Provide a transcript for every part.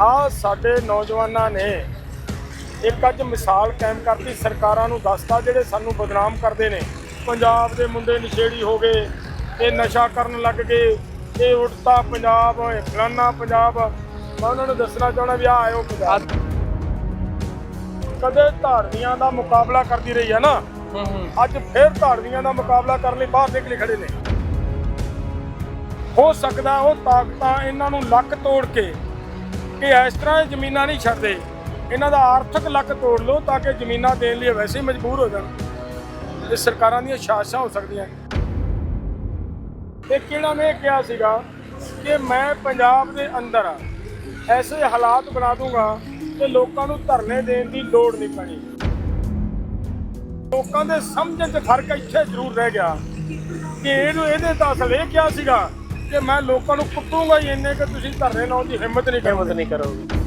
ਆ ਸਾਡੇ ਨੌਜਵਾਨਾਂ ਨੇ ਇੱਕ ਅੱਜ ਮਿਸਾਲ ਕਾਇਮ ਕਰਤੀ। ਸਰਕਾਰਾਂ ਨੂੰ ਦੱਸਤਾ ਜਿਹੜੇ ਸਾਨੂੰ ਬਦਨਾਮ ਕਰਦੇ ਨੇ। ਪੰਜਾਬ ਦੇ ਮੁੰਡੇ ਨਸ਼ੇੜੀ ਹੋ ਗਏ ਇਹ ਨਸ਼ਾ ਕਰਨ ਲੱਗ ਗਏ ਇਹ ਉੜਤਾ ਪੰਜਾਬ ਇਹ ਫਲਾਨਾ ਪੰਜਾਬ। ਮੈਂ ਉਹਨਾਂ ਨੂੰ ਦੱਸਣਾ ਚਾਹਣਾ ਵੀ ਆ ਆਇਓ ਪੰਜਾਬ। ਕਦੇ ਧਾਰਨੀਆਂ ਦਾ ਮੁਕਾਬਲਾ ਕਰਦੀ ਰਹੀ ਹੈ ਨਾ ਅੱਜ ਫੇਰ ਧਾਰਨੀਆਂ ਦਾ ਮੁਕਾਬਲਾ ਕਰਨ ਲਈ ਬਾਹਰ ਨਿਕਲੇ ਖੜੇ ਨੇ। ਹੋ ਸਕਦਾ ਉਹ ਤਾਕਤਾਂ ਇਹਨਾਂ ਨੂੰ ਲੱਕ ਤੋੜ ਕੇ ਕਿ ਇਸ ਤਰ੍ਹਾਂ ਇਹ ਜ਼ਮੀਨਾਂ ਨਹੀਂ ਛੱਡਦੇ। ਇਹਨਾਂ ਦਾ ਆਰਥਿਕ ਲੱਕ ਤੋੜ ਲਓ ਤਾਂ ਕਿ ਜ਼ਮੀਨਾਂ ਦੇਣ ਲਈ ਵੈਸੇ ਹੀ ਮਜਬੂਰ ਹੋ ਜਾਣ। ਇਹ ਸਰਕਾਰਾਂ ਦੀਆਂ ਸ਼ਾਸਾਂ ਹੋ ਸਕਦੀਆਂ ਤੇ ਕਿਹੜਾ ਨੇ ਕਿਹਾ ਸੀਗਾ ਕਿ ਮੈਂ ਪੰਜਾਬ ਦੇ ਅੰਦਰ ਐਸੇ ਹਾਲਾਤ ਬਣਾ ਦੂੰਗਾ ਕਿ ਲੋਕਾਂ ਨੂੰ ਧਰਨੇ ਦੇਣ ਦੀ ਲੋੜ ਨਹੀਂ ਪੈਣੀ। ਲੋਕਾਂ ਦੇ ਸਮਝਣ 'ਚ ਫ਼ਰਕ ਇੱਥੇ ਜ਼ਰੂਰ ਰਹਿ ਗਿਆ ਕਿ ਇਹਨੂੰ ਇਹਦੇ ਤਾਂ ਅਸਲ ਇਹ ਕਿਹਾ ਸੀਗਾ ਕਿ ਮੈਂ ਲੋਕਾਂ ਨੂੰ ਕੁੱਟੂੰਗਾ ਹੀ ਇੰਨੇ ਕਿ ਤੁਸੀਂ ਧਰਨੇ ਲਾਉਣ ਦੀ ਹਿੰਮਤ ਨਹੀਂ ਹਿੰਮਤ ਕਰੋਗੇ ਨਹੀਂ ਕਰੋਗੇ।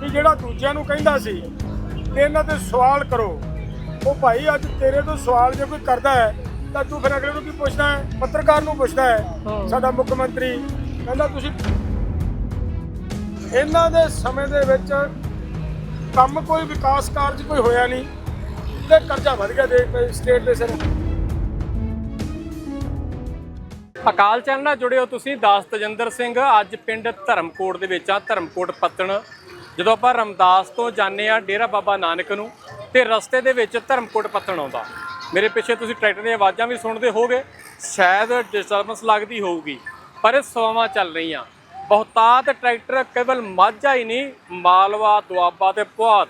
ਕਿ ਜਿਹੜਾ ਦੂਜਿਆਂ ਨੂੰ ਕਹਿੰਦਾ ਸੀ ਕਿ ਇਹਨਾਂ ਤੇ ਸਵਾਲ ਕਰੋ ਉਹ ਭਾਈ ਅੱਜ ਤੇਰੇ ਤੋਂ ਸਵਾਲ ਜੇ ਕੋਈ ਕਰਦਾ ਹੈ ਤਾਂ ਤੂੰ ਫਿਰ ਅਗਲੇ ਨੂੰ ਕੀ ਪੁੱਛਦਾ ਹੈ? ਪੱਤਰਕਾਰ ਨੂੰ ਪੁੱਛਦਾ ਹਾਂ। ਸਾਡਾ ਮੁੱਖ ਮੰਤਰੀ ਕਹਿੰਦਾ ਤੁਸੀਂ ਇਹਨਾਂ ਦੇ ਸਮੇਂ ਦੇ ਵਿੱਚ ਕੰਮ ਕੋਈ ਵਿਕਾਸ ਕਾਰਜ ਕੋਈ ਹੋਇਆ ਨਹੀਂ ਤੇ ਕਰਜ਼ਾ ਵਧ ਗਿਆ ਦੇ ਸਟੇਟ ਦੇ ਸਿਰ। ਅਕਾਲ ਚੈਨਲ ਨਾਲ ਜੁੜੇ ਹੋ ਤੁਸੀਂ ਦਾਸ ਤਜਿੰਦਰ ਸਿੰਘ। ਅੱਜ ਪਿੰਡ ਧਰਮਕੋਟ ਦੇ ਵਿੱਚ ਆ, ਧਰਮਕੋਟ ਪੱਤਣ। ਜਦੋਂ ਆਪਾਂ ਰਮਦਾਸ ਤੋਂ ਜਾਂਦੇ ਆ ਡੇਰਾ ਬਾਬਾ ਨਾਨਕ ਨੂੰ, ਤੇ ਰਸਤੇ ਦੇ ਵਿੱਚ ਧਰਮਕੋਟ ਪੱਤਣ ਆਉਂਦਾ। ਮੇਰੇ ਪਿੱਛੇ ਤੁਸੀਂ ਟਰੈਕਟਰ ਦੀਆਂ ਆਵਾਜ਼ਾਂ ਵੀ ਸੁਣਦੇ ਹੋਗੇ ਸ਼ਾਇਦ ਡਿਸਟਰਬੈਂਸ ਲੱਗਦੀ ਹੋਊਗੀ, ਪਰ ਇਹ ਸਵਾਵਾਂ ਚੱਲ ਰਹੀਆਂ ਬਹੁਤਾਤ ਟਰੈਕਟਰ ਕੇਵਲ ਮਾਝਾ ਹੀ ਨਹੀਂ, ਮਾਲਵਾ, ਦੁਆਬਾ ਤੇ ਪੁਆਧ।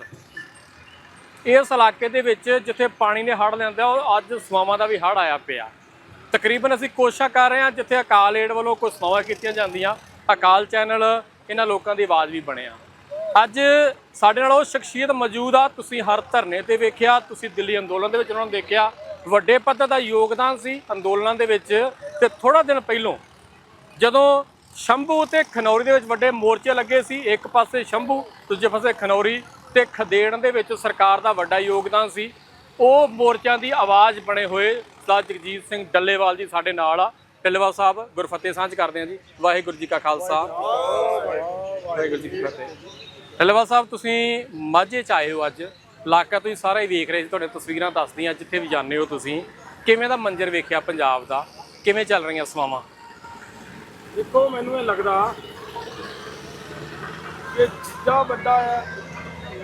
ਇਸ ਇਲਾਕੇ ਦੇ ਵਿੱਚ ਜਿੱਥੇ ਪਾਣੀ ਨੇ ਹੜ੍ਹ ਲਿਆਂਦਾ, ਉਹ ਅੱਜ ਸਵਾਵਾਂ ਦਾ ਵੀ ਹੜ੍ਹ ਆਇਆ ਪਿਆ। ਤਕਰੀਬਨ ਅਸੀਂ ਕੋਸ਼ਿਸ਼ ਕਰ ਰਹੇ ਹਾਂ, ਜਿੱਥੇ ਅਕਾਲ ਏਡ ਵੱਲੋਂ ਕੋਈ ਸੇਵਾਵਾਂ ਕੀਤੀਆਂ ਜਾਂਦੀਆਂ। ਅਕਾਲ ਚੈਨਲ, ਇਹਨਾਂ ਲੋਕਾਂ ਦੀ ਆਵਾਜ਼ ਵੀ ਬਣਿਆ ਅੱਜ ਸਾਡੇ ਨਾਲ ਉਹ ਸ਼ਖਸੀਅਤ ਮੌਜੂਦ ਆ, ਤੁਸੀਂ ਹਰ ਧਰਨੇ ਤੇ ਵੇਖਿਆ, ਤੁਸੀਂ ਦਿੱਲੀ ਅੰਦੋਲਨ ਦੇ ਵਿੱਚ ਉਹਨਾਂ ਨੂੰ ਦੇਖਿਆ। ਵੱਡੇ ਪੱਧਰ ਦਾ ਯੋਗਦਾਨ ਸੀ ਅੰਦੋਲਨਾਂ ਦੇ ਵਿੱਚ ਤੇ ਥੋੜਾ ਦਿਨ ਪਹਿਲੋਂ ਜਦੋਂ ਸ਼ੰਭੂ ਤੇ ਖਨੌਰੀ ਦੇ ਵਿੱਚ ਵੱਡੇ ਮੋਰਚੇ ਲੱਗੇ ਸੀ, ਇੱਕ ਪਾਸੇ ਸ਼ੰਭੂ, ਦੂਜੇ ਪਾਸੇ ਖਨੌਰੀ ਤੇ ਖਦੇੜ ਦੇ ਵਿੱਚ ਸਰਕਾਰ ਦਾ ਵੱਡਾ ਯੋਗਦਾਨ ਸੀ। ਉਹ ਮੋਰਚਿਆਂ ਦੀ ਆਵਾਜ਼ ਬਣੇ ਹੋਏ ਸਰਦਾਰ ਜਗਜੀਤ ਸਿੰਘ ਡੱਲੇਵਾਲ ਜੀ ਸਾਡੇ ਨਾਲ ਆ। ਡੱਲੇਵਾਲ ਸਾਹਿਬ ਗੁਰਫਤਿਹ ਸਾਂਝ ਕਰਦੇ ਆ ਜੀ। ਵਾਹਿਗੁਰੂ ਜੀ ਕਾ ਖਾਲਸਾ। ਵਾਹਿਗੁਰੂ ਜੀ ਕੀ ਫਤਿਹ। ਡੱਲੇਵਾਲ ਸਾਹਿਬ, ਤੁਸੀਂ ਮਾਝੇ ਚ ਆਏ ਹੋ ਅੱਜ। ਇਲਾਕਾ ਤੁਸੀਂ ਸਾਰਾ ਹੀ ਵੇਖ ਰਹੇ ਸੀ, ਤੁਹਾਡੇ ਤਸਵੀਰਾਂ ਦੱਸਦੀਆਂ, ਜਿੱਥੇ ਵੀ ਜਾਂਦੇ ਹੋ ਤੁਸੀਂ। ਕਿਵੇਂ ਦਾ ਮੰਜ਼ਰ ਵੇਖਿਆ ਪੰਜਾਬ ਦਾ? ਕਿਵੇਂ ਚੱਲ ਰਹੀਆਂ ਸਮਾਵਾਂ? ਦੇਖੋ, ਮੈਨੂੰ ਇਹ ਲੱਗਦਾ ਕਿ ਜਿੱਦਾਂ ਵੱਡਾ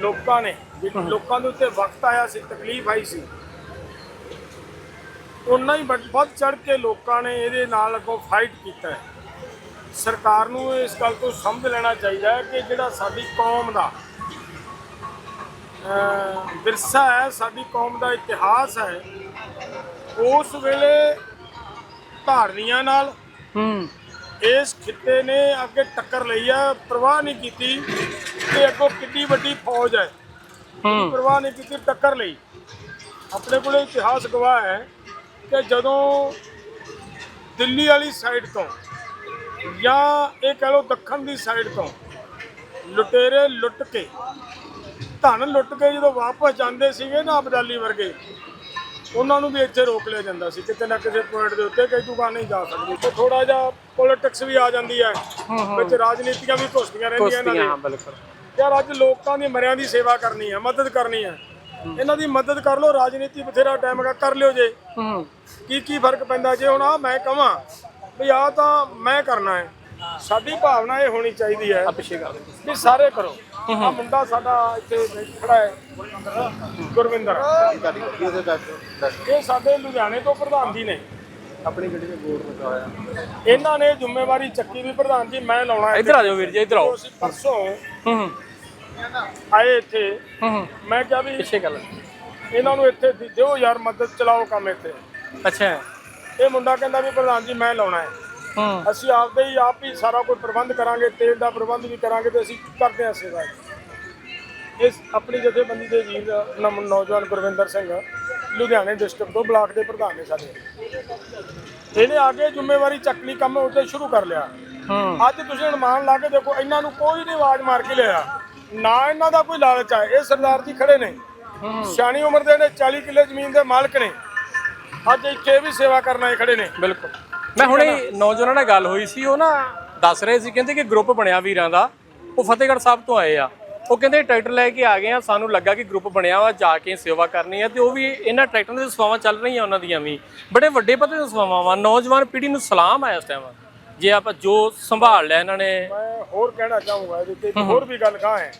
ਲੋਕਾਂ ਨੇ, ਲੋਕਾਂ ਦੇ ਉੱਤੇ ਵਕਤ ਆਇਆ ਸੀ, ਤਕਲੀਫ ਆਈ ਸੀ। ਉਨਾ ਹੀ ਵੱਧ- ਚੜ ਕੇ ਲੋਕਾਂ ਨੇ ਇਹਦੇ ਨਾਲ ਅੱਗੋਂ ਫਾਈਟ ਕੀਤਾ ਹੈ। ਸਰਕਾਰ ਨੂੰ ਇਸ ਗੱਲ ਤੋਂ ਸਮਝ ਲੈਣਾ ਚਾਹੀਦਾ ਹੈ ਕਿ ਜਿਹੜਾ ਸਾਡੀ ਕੌਮ ਦਾ ਵਿਰਸਾ ਹੈ ਸਾਡੀ ਕੌਮ ਦਾ ਇਤਿਹਾਸ ਹੈ ਉਸ ਵੇਲੇ ਧਾਰਨੀਆਂ ਨਾਲ ਹੂੰ। ਇਸ ਖਿੱਤੇ ਨੇ ਅੱਗੇ ਟੱਕਰ ਲਈ ਆ ਪ੍ਰਵਾਹ ਨਹੀਂ ਕੀਤੀ ਕਿ ਅੱਗੋਂ ਕਿੰਨੀ ਵੱਡੀ ਫੌਜ ਹੈ। ਹੂੰ। ਪ੍ਰਵਾਹ ਨਹੀਂ ਕੀਤੀ ਟੱਕਰ ਲਈ। ਆਪਣੇ ਕੋਲੇ ਇਤਿਹਾਸ ਗਵਾਹ ਹੈ। ਕਿ ਜਦੋਂ ਦਿੱਲੀ ਵਾਲੀ ਸਾਈਡ ਤੋਂ ਜਾਂ ਇਹ ਕਹ ਲਓ ਦੱਖਣ ਦੀ ਸਾਈਡ ਤੋਂ ਲੁਟੇਰੇ ਲੁੱਟ ਕੇ ਧਨ ਲੁੱਟ ਕੇ ਜਦੋਂ ਵਾਪਸ ਜਾਂਦੇ ਸੀਗੇ ਨਾ ਅਬਦਾਲੀ ਵਰਗੇ ਉਹਨਾਂ ਨੂੰ ਵੀ ਇੱਥੇ ਰੋਕ ਲਿਆ ਜਾਂਦਾ ਸੀ ਕਿਤੇ ਨਾ ਕਿਸੇ ਪੁਆਇੰਟ ਦੇ ਉੱਤੇ ਕਈ ਦੁਕਾਨ ਨਹੀਂ ਜਾ ਸਕਦੀ। ਤੇ ਥੋੜਾ ਜਿਹਾ ਪੋਲਿਟਿਕਸ ਵੀ ਆ ਜਾਂਦੀ ਹੈ ਵਿੱਚ ਰਾਜਨੀਤੀਆਂ ਵੀ ਘੁਸਦੀਆਂ ਰਹਿੰਦੀਆਂ ਇਹਨਾਂ ਦੀਆਂ ਯਾਰ ਅੱਜ ਲੋਕਾਂ ਦੀ ਮਰਿਆਂ ਦੀ ਸੇਵਾ ਕਰਨੀ ਹੈ ਮਦਦ ਕਰਨੀ ਹੈ। ਇਹਨਾਂ ਦੀ ਮਦਦ ਕਰ ਲਓ ਰਾਜਨੀਤੀ ਬਥੇਰਾ ਟਾਈਮ ਹੈਗਾ ਕਰ ਲਿਓ ਜੇ। ਹੂੰ। ਕੀ ਕੀ ਫ਼ਰਕ ਪੈਂਦਾ? ਜੇ ਹੁਣ ਆ ਮੈਂ ਕਹਾਂ ਵੀ ਆ ਤਾਂ ਮੈਂ ਕਰਨਾ ਹੈ। ਸਾਡੀ ਭਾਵਨਾ ਇਹ ਹੋਣੀ ਚਾਹੀਦੀ ਹੈ ਆ ਪਿੱਛੇ ਦੇ ਵੀ ਸਾਰੇ ਕਰੋ। ਆ ਮੁੰਡਾ ਸਾਡਾ ਇੱਥੇ ਖੜਾ ਹੈ ਗੁਰਵਿੰਦਰ। ਇਹ ਸਾਡੇ ਲੁਧਿਆਣੇ ਤੋਂ ਪ੍ਰਧਾਨ ਜੀ ਨੇ। ਆਪਣੀ ਗੱਡੀ 'ਚ ਬੋਰਡ ਲੱਗਾ ਹੋਇਆ। ਇਹਨਾਂ ਨੇ ਜ਼ਿੰਮੇਵਾਰੀ ਚੱਕੀ ਵੀ ਪ੍ਰਧਾਨ ਜੀ ਮੈਂ ਲਾਉਣਾ ਹੈ। ਇੱਧਰ ਆ ਜਾਓ ਵੀਰ ਜੀ ਇੱਧਰ ਆਓ। ਅਸੀਂ ਪਰਸੋਂ ਹੂੰ। ਆਏ ਇੱਥੇ। ਹੂੰ ਮੈਂ ਕਿਹਾ ਵੀ ਪਿੱਛੇ ਕਰ ਲੈ ਇਹਨਾਂ ਨੂੰ ਇੱਥੇ ਦਿ- ਦਿਓ ਯਾਰ ਮਦਦ ਚਲਾਓ ਕੰਮ ਇੱਥੇ। ਅੱਛਾ। ਇਹ ਮੁੰਡਾ ਕਹਿੰਦਾ ਵੀ ਪ੍ਰਧਾਨ ਜੀ ਮੈਂ ਲਾਉਣਾ ਹੈ। ਹੂੰ। ਅਸੀਂ ਆਪਦੇ ਹੀ ਆਪ ਹੀ ਸਾਰਾ ਕੋਈ ਪ੍ਰਬੰਧ ਕਰਾਂਗੇ ਤੇਲ ਦਾ ਪ੍ਰਬੰਧ ਵੀ ਕਰਾਂਗੇ ਤੇ ਅਸੀਂ ਕਰਦੇ ਹਾਂ ਸੇਵਾ। ਇਸ ਆਪਣੀ ਜਥੇਬੰਦੀ ਦੇ ਵੀਰ ਨਮ- ਨੌਜਵਾਨ ਗੁਰਵਿੰਦਰ ਸਿੰਘ ਲੁਧਿਆਣੇ ਡਿਸਟ੍ਰਿਕਟ ਤੋਂ ਬਲਾਕ ਦੇ ਪ੍ਰਧਾਨ ਨੇ ਸਾਡੇ। ਇਹਨੇ ਆਗੇ ਜ਼ਿੰਮੇਵਾਰੀ ਚੱਕਣੀ ਕੰਮ ਉੱਤੇ ਸ਼ੁਰੂ ਕਰ ਲਿਆ। ਹੂੰ। ਅੱਜ ਤੁਸੀਂ ਅਨੁਮਾਨ ਲਾ ਕੇ ਦੇਖੋ ਇਹਨਾਂ ਨੂੰ ਕੋਈ ਨਹੀਂ ਆਵਾਜ਼ ਮਾਰ ਕੇ ਲਿਆ। ਨਾ ਇਹਨਾਂ ਦਾ ਕੋਈ ਲਾਲਚ ਹੈ ਇਹ ਸਰਦਾਰ ਜੀ ਖੜੇ ਨੇ। ਸਿਆਣੀ ਉਮਰ ਦੇ ਨੇ 40 ਕਿੱਲੇ ਜ਼ਮੀਨ ਦੇ ਮਾਲਕ ਨੇ। ਅੱਜ ਇੱਥੇ ਵੀ ਸੇਵਾ ਕਰਨ ਆਏ ਖੜੇ ਨੇ। ਬਿਲਕੁਲ। ਮੈਂ ਹੁਣੇ ਨੌਜਵਾਨਾਂ ਨਾਲ ਗੱਲ ਹੋਈ ਸੀ ਉਹ ਨਾ ਦੱਸ ਰਹੇ ਸੀ ਕਹਿੰਦੇ ਕਿ ਗਰੁੱਪ ਬਣਿਆ ਵੀਰਾਂ ਦਾ। ਉਹ ਫਤਿਹਗੜ੍ਹ ਸਾਹਿਬ ਤੋਂ ਆਏ ਆ। ਉਹ ਕਹਿੰਦੇ ਟਰੈਕਟਰ ਲੈ ਕੇ ਆ ਗਏ ਆ ਸਾਨੂੰ ਲੱਗਾ ਕਿ ਗਰੁੱਪ ਬਣਿਆ ਵਾ ਜਾ ਕੇ ਸੇਵਾ ਕਰਨੀ ਆ ਤੇ ਉਹ ਵੀ ਇਹਨਾਂ ਟਰੈਕਟਰਾਂ ਦੇ ਸੇਵਾਵਾਂ ਚੱਲ ਰਹੀਆਂ ਉਹਨਾਂ ਦੀਆਂ ਵੀ। ਬੜੇ ਵੱਡੇ ਪੱਧਰ ਦੀਆਂ ਸੇਵਾਵਾਂ ਵਾ। ਨੌਜਵਾਨ ਪੀੜ੍ਹੀ ਨੂੰ ਸਲਾਮ ਆ ਇਸ ਟਾਈਮ ਜੇ ਆਪਾਂ ਜੋ ਸੰਭਾਲ ਲਿਆ ਇਹਨਾਂ ਨੇ ਮੈਂ ਹੋਰ ਕਹਿਣਾ ਚਾਹੂੰਗਾ ਇਹਦੇ ਤੇ ਇੱਕ ਹੋਰ ਵੀ ਗੱਲ ਕਹਾਂ ਹੈ।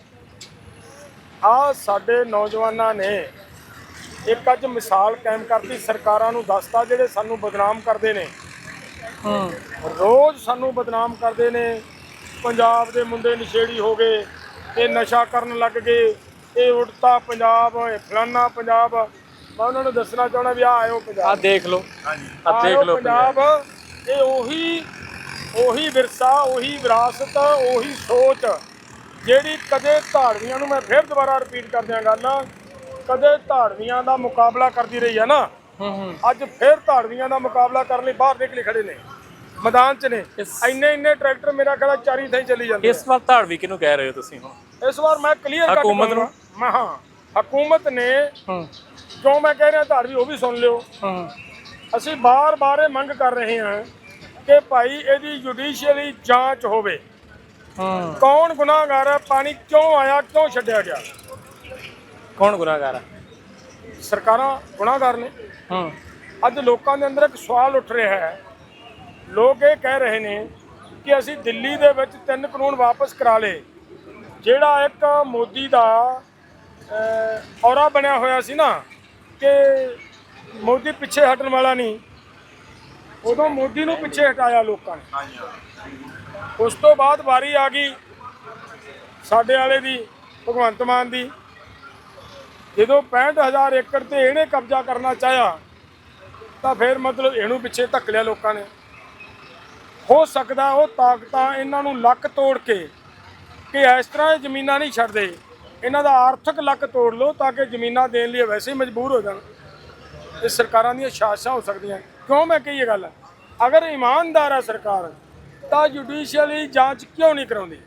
ਆ ਸਾਡੇ ਨੌਜਵਾਨਾਂ ਨੇ ਇੱਕ ਅੱਜ ਮਿਸਾਲ ਕਾਇਮ ਕਰਤੀ ਸਰਕਾਰਾਂ ਨੂੰ ਦੱਸਤਾ ਜਿਹੜੇ ਸਾਨੂੰ ਬਦਨਾਮ ਕਰਦੇ ਨੇ। ਹੂੰ। ਰੋਜ਼ ਸਾਨੂੰ ਬਦਨਾਮ ਕਰਦੇ ਨੇ। ਪੰਜਾਬ ਦੇ ਮੁੰਡੇ ਨਸ਼ੇੜੀ ਹੋ ਗਏ ਇਹ ਨਸ਼ਾ ਕਰਨ ਲੱਗ ਗਏ ਇਹ ਉੜਤਾ ਪੰਜਾਬ ਇਹ ਫਲਾਨਾ ਪੰਜਾਬ। ਮੈਂ ਉਹਨਾਂ ਨੂੰ ਦੱਸਣਾ ਚਾਹਣਾ ਵੀ ਆ ਆਇਓ ਆ ਪੰਜਾਬ ਦੇਖ ਲਓ। ਆ ਆਇਓ ਦੇਖ ਲਓ ਪੰਜਾਬ। ਇਹ ਉਹੀ ਉਹੀ ਵਿਰਸਾ ਉਹੀ ਵਿਰਾਸਤ ਉਹੀ ਸੋਚ ਜਿਹੜੀ ਕਦੇ ਧਾੜਵੀਆਂ ਨੂੰ ਮੈਂ ਫਿਰ ਦੁਬਾਰਾ ਰਿਪੀਟ ਕਰ ਦਿਆਂ ਗੱਲ ਕਦੇ ਧਾੜਵੀਆਂ ਦਾ ਮੁਕਾਬਲਾ ਕਰਦੀ ਰਹੀ ਹੈ ਨਾ ਅੱਜ ਫਿਰ ਧਾੜਵੀਆਂ ਦਾ ਮੁਕਾਬਲਾ ਕਰਨ ਲਈ ਬਾਹਰ ਨਿਕਲੇ ਖੜੇ ਨੇ ਮੈਦਾਨ 'ਚ ਨੇ। ਇੰਨੇ ਇੰਨੇ ਟਰੈਕਟਰ ਮੇਰਾ ਖਿਆਲ ਚਾਰੀ ਥਾਈ ਚੱਲੀ ਜਾਂਦੇ ਇਸ ਵਾਰ ਧਾੜਵੀ ਕਿਹਨੂੰ ਕਹਿ ਰਹੇ ਹੋ ਤੁਸੀਂ ਹੁਣ। ਇਸ ਵਾਰ ਮੈਂ ਕਲੀਅਰ ਕਰ ਹਕੂਮਤ ਨੂੰ? ਮੈਂ ਹਾਂ ਹਕੂਮਤ ਨੇ ਹੂੰ। ਜੋ ਮੈਂ ਕਹਿ ਰਿਹਾ ਧਾੜਵੀ ਉਹ ਵੀ ਸੁਣ ਲਿਓ। ਹੂੰ। ਅਸੀਂ ਬਾਰ-ਬਾਰ ਇਹ ਮੰਗ ਕਰ ਰਹੇ ਹਾਂ ਕਿ ਭਾਈ ਇਹਦੀ ਜੁਡੀਸ਼ੀਅਲੀ ਜਾਂਚ ਹੋਵੇ। ਹੂੰ। ਕੌਣ ਗੁਨਾਹਗਾਰ ਹੈ? ਪਾਣੀ ਕਿਉਂ ਆਇਆ? ਕਿਉਂ ਛੱਡਿਆ ਗਿਆ? ਕੌਣ ਗੁਨਾਹਗਾਰ ਆ? ਸਰਕਾਰਾਂ ਗੁਨਾਹਗਾਰ ਨੇ। ਹੂੰ। ਅੱਜ ਲੋਕਾਂ ਦੇ ਅੰਦਰ ਇੱਕ ਸਵਾਲ ਉੱਠ ਰਿਹਾ ਹੈ। ਲੋਕ ਇਹ ਕਹਿ ਰਹੇ ਨੇ ਕਿ ਅਸੀਂ ਦਿੱਲੀ ਦੇ ਵਿੱਚ ਤਿੰਨ ਕਾਨੂੰਨ ਵਾਪਸ ਕਰਾ ਲਏ ਜਿਹੜਾ ਇੱਕ ਮੋਦੀ ਦਾ ਔਰਾ ਬਣਿਆ ਹੋਇਆ ਸੀ ਨਾ ਕਿ ਮੋਦੀ ਪਿੱਛੇ ਹਟਣ ਵਾਲਾ ਨਹੀਂ ਉਦੋਂ ਮੋਦੀ ਨੂੰ ਪਿੱਛੇ ਹਟਾਇਆ ਲੋਕਾਂ ਨੇ। ਉਸ ਤੋਂ ਬਾਅਦ ਵਾਰੀ ਆ ਗਈ ਸਾਡੇ ਵਾਲੇ ਦੀ, ਭਗਵੰਤ ਮਾਨ ਦੀ। ਜਦੋਂ 65000 ਏਕੜ ਤੇ ਇਹਨੇ ਕਬਜ਼ਾ ਕਰਨਾ ਚਾਹਿਆ, ਤਾਂ ਫਿਰ ਮਤਲਬ ਇਹਨੂੰ ਪਿੱਛੇ ਧੱਕ ਲਿਆ ਲੋਕਾਂ ਨੇ। ਹੋ ਸਕਦਾ ਉਹ ਤਾਕਤਾਂ ਇਹਨਾਂ ਨੂੰ ਲੱਕ ਤੋੜ ਕੇ, ਕਿ ਇਸ ਤਰ੍ਹਾਂ ਇਹ ਜ਼ਮੀਨਾਂ ਨਹੀਂ ਛੱਡਦੇ। ਇਹਨਾਂ ਦਾ ਆਰਥਿਕ ਲੱਕ ਤੋੜ ਲਓ ਤਾਂ ਕਿ ਜ਼ਮੀਨਾਂ ਦੇਣ ਲਈ ਵੈਸੇ ਹੀ ਮਜਬੂਰ ਹੋ ਜਾਣ। ਇਹ ਸਰਕਾਰਾਂ ਦੀਆਂ ਸ਼ਾਸਾਂ ਹੋ ਸਕਦੀਆਂ। ਕਿਉਂ ਮੈਂ ਕਹੀ ਇਹ ਗੱਲ? ਅਗਰ ਇਮਾਨਦਾਰ ਹੈ ਸਰਕਾਰ, ਤਾਂ ਜੁਡੀਸ਼ੀਅਲੀ ਜਾਂਚ ਕਿਉਂ ਨਹੀਂ ਕਰਾਉਂਦੀ?